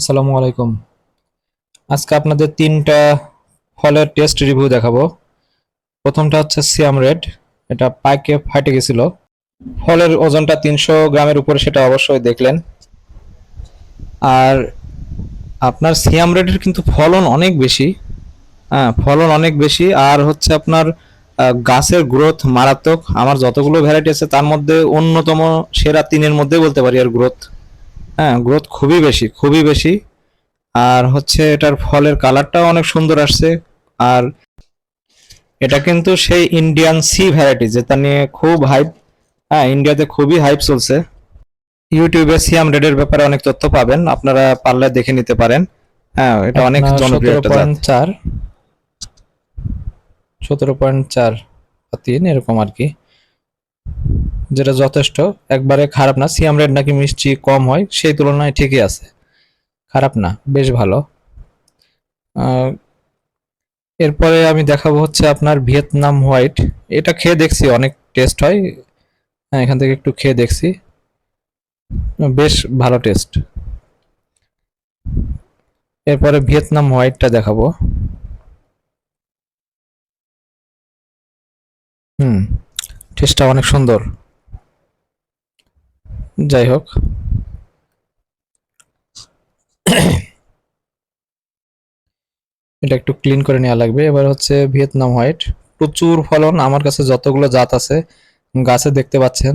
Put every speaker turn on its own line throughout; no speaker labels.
আসসালামু আলাইকুম। আজকে আপনাদের তিনটা ফলের টেস্ট রিভিউ দেখাবো। প্রথমটা হচ্ছে সিয়াম রেড এটা পাইকে ফাটে গেছিল। ফলের ওজনটা তিনশো গ্রামের উপরে সেটা অবশ্যই দেখলেন। আর আপনার সিয়াম রেডের কিন্তু ফলন অনেক বেশি। হ্যাঁ ফলন অনেক বেশি। আর হচ্ছে আপনার গাছের গ্রোথ মারাত্মক। আমার যতগুলো ভ্যারাইটি আছে, তার মধ্যে অন্যতম সেরা তিনের মধ্যে বলতে পারি আর গ্রোথ হ্যাঁ গ্রোথ খুবই বেশি খুবই বেশি। আর হচ্ছে এটার ফলের কালারটাও অনেক সুন্দর আসছে। আর এটা কিন্তু সেই ইন্ডিয়ান সি ভ্যারাইটি যেটা নিয়ে খুব হাইপ হ্যাঁ ইন্ডিয়াতে খুবই হাইপ চলছে। ইউটিউবে সিয়াম রেডের ব্যাপারে অনেক তথ্য পাবেন আপনারা পারলে দেখে নিতে পারেন। হ্যাঁ এটা অনেক জনপ্রিয় একটা জাত। চার সতেরো পয়েন্ট চার তিন এরকম আর কি। যেটা যথেষ্ট, একবারে খারাপ না, সিয়াম রেড নাকি মিষ্টি কম হয়, সেই তুলনায় ঠিকই আছে। খারাপ না, বেশ ভালো। এরপরে আমি দেখাবো হচ্ছে আপনার ভিয়েতনাম হোয়াইট। এটা খেয়ে দেখছি, অনেক টেস্ট হয়। হ্যাঁ এখান থেকে একটু খেয়ে দেখছি। বেশ ভালো টেস্ট। এরপরে ভিয়েতনাম হোয়াইটটা দেখাবো। হুম। টেস্টটা অনেক সুন্দর। যাই হোক। এটা একটু ক্লিন করে নেওয়া লাগবে। এবার হচ্ছে ভিয়েতনাম হোয়াইট প্রচুর ফলন। আমার কাছে যতগুলো জাত আছে, গাছে দেখতে পাচ্ছেন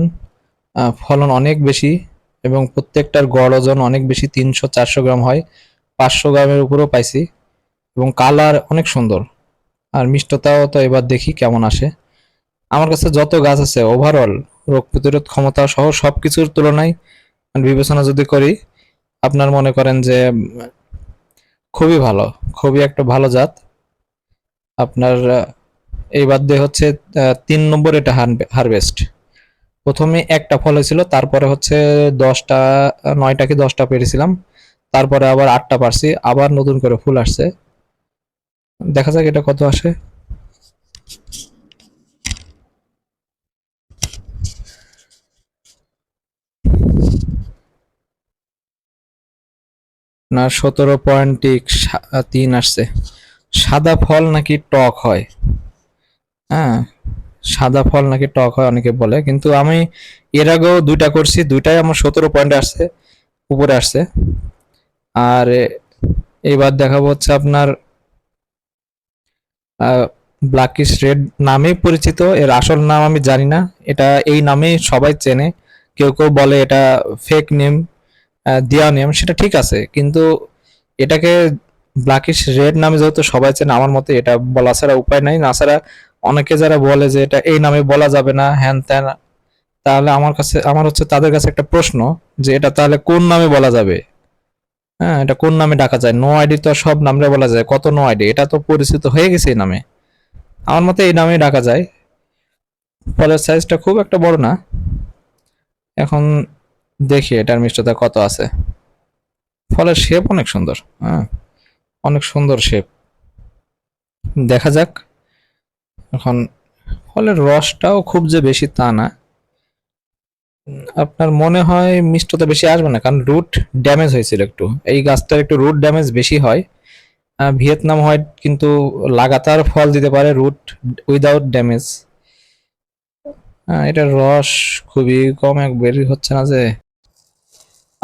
ফলন অনেক বেশি এবং প্রত্যেকটার গড় ওজন অনেক বেশি, তিনশো, চারশো গ্রাম হয়। পাঁচশো গ্রামের উপরেও পাইছি এবং কালার অনেক সুন্দর। আর মিষ্টতাও তো এবার দেখি কেমন আসে। আমার কাছে যত গাছ আছে ওভারঅল রোগ প্রতিরোধ ক্ষমতা সহ সব কিছুর তুলনায় বিবেচনা যদি করি, আপনার মনে করেন যে খুবই ভালো, খুবই একটা ভালো জাত। আপনার এই বাদ দিয়ে হচ্ছে তিন নম্বর এটা হারভেস্ট প্রথমে একটা ফল হয়েছিল, তারপরে হচ্ছে দশটা, নয়টা কি দশটা পেরেছিলাম, তারপরে আবার আটটা পারছি, আবার নতুন করে ফুল আসছে। দেখা যাক এটা কত আসে। না সতেরো পয়েন্ট তিন আসছে। সাদা ফল নাকি টক হয়? হ্যাঁ সাদা ফল নাকি টক হয় অনেকে বলে, কিন্তু আমি এর আগেও দুইটা করছি, দুইটাই আমার সতেরো পয়েন্ট আসছে, উপরে আসছে। আর এবার দেখাবো হচ্ছে আপনার ব্ল্যাকিশ রেড নামেই পরিচিত, এর আসল নাম আমি জানি না, এটা এই নামেই সবাই চেনে, কেউ কেউ বলে এটা ফেক নেম দেওয়া নিয়ম, সেটা ঠিক আছে। কিন্তু এটাকে ব্ল্যাকিশ রেড নামে যেহেতু সবাই চেনে, আমার মতে এটা বলা ছাড়া উপায় নাই। না ছাড়া অনেকে যারা বলে যে এটা এই নামে বলা যাবে না, হ্যান ত্যান, তাহলে আমার কাছে, আমার হচ্ছে তাদের কাছে একটা প্রশ্ন যে এটা তাহলে কোন নামে বলা যাবে? হ্যাঁ এটা কোন নামে ডাকা যায়? নো আইডি তো সব নামে বলা যায়। কত নো আইডি এটা তো পরিচিত হয়ে গেছে এই নামে। আমার মতে এই নামে ডাকা যায়। ফলের সাইজটা খুব একটা বড় না। এখন দেখি এটার মিষ্টতা কত আছে। ফলের শেপ অনেক সুন্দর হ্যাঁ অনেক সুন্দর শেপ দেখা যাক, এখন ফলের রসটাও খুব যে বেশি তা না। আপনার মনে হয় মিষ্টতা বেশি আসবে না, কারণ রুট ড্যামেজ হয়েছিল একটু। এই গাছটার একটু রুট ড্যামেজ বেশি হয়। ভিয়েতনাম হোয়াইট কিন্তু লাগাতার ফল দিতে পারে রুট উইদাউট ড্যামেজ এটার রস খুবই কম এক বের হচ্ছে না যে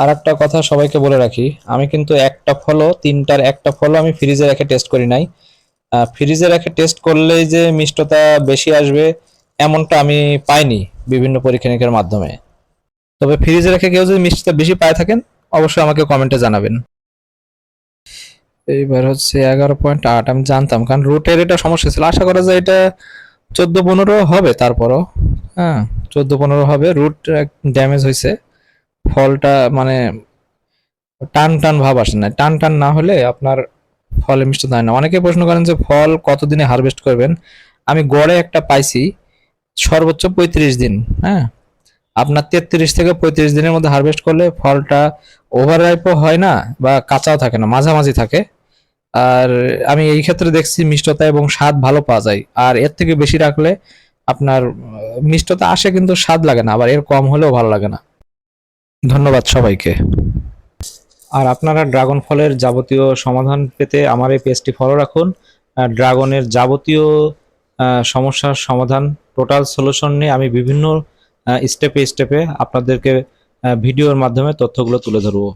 আর একটা কথা সবাইকে বলে রাখি, আমি কিন্তু একটা ফলও, তিনটার একটা ফলও আমি ফ্রিজে রেখে টেস্ট করি নাই। ফ্রিজে রেখে টেস্ট করলেই যে মিষ্টতা বেশি আসবে এমনটা আমি পাইনি বিভিন্ন পরীক্ষা নিরীক্ষার মাধ্যমে। তবে ফ্রিজে রেখে কেউ যদি মিষ্টতা বেশি পায় থাকেন, অবশ্যই আমাকে কমেন্টে জানাবেন। এইবার হচ্ছে এগারো পয়েন্ট আট, আমি জানতাম, কারণ রুটের এটা সমস্যা ছিল। আশা করা যায় এটা চোদ্দ পনেরো হবে তারপরও। হ্যাঁ চোদ্দ পনেরো হবে রুট ড্যামেজ হয়েছে ফলটা মানে টান টান ভাব আসে না। টান টান না হলে আপনার ফলে মিষ্টতা হয় না। অনেকে প্রশ্ন করেন যে ফল কতদিনে হারভেস্ট করবেন? আমি গড়ে একটা পাইছি সর্বোচ্চ পঁয়ত্রিশ দিন হ্যাঁ? আপনার তেত্রিশ থেকে পঁয়ত্রিশ দিনের মধ্যে হারভেস্ট করলে ফলটা ওভার রাইপও হয় না বা কাঁচাও থাকে না, মাঝামাঝি থাকে। আর আমি এই ক্ষেত্রে দেখছি মিষ্টতা এবং স্বাদ ভালো পাওয়া যায়। আর এর থেকে বেশি রাখলে আপনার, মিষ্টতা আসে কিন্তু স্বাদ লাগে না, আবার এর কম হলেও ভালো লাগে না। ধন্যবাদ সবাইকে।
আর আপনারা ড্রাগন ফলের যাবতীয় সমাধান পেতে আমার এই পেজটি ফলো রাখুন। ড্রাগনের যাবতীয় সমস্যার সমাধান টোটাল সলিউশন নিয়ে আমি বিভিন্ন স্টেপে স্টেপে আপনাদেরকে ভিডিওর মাধ্যমে তথ্যগুলো তুলে ধরবো।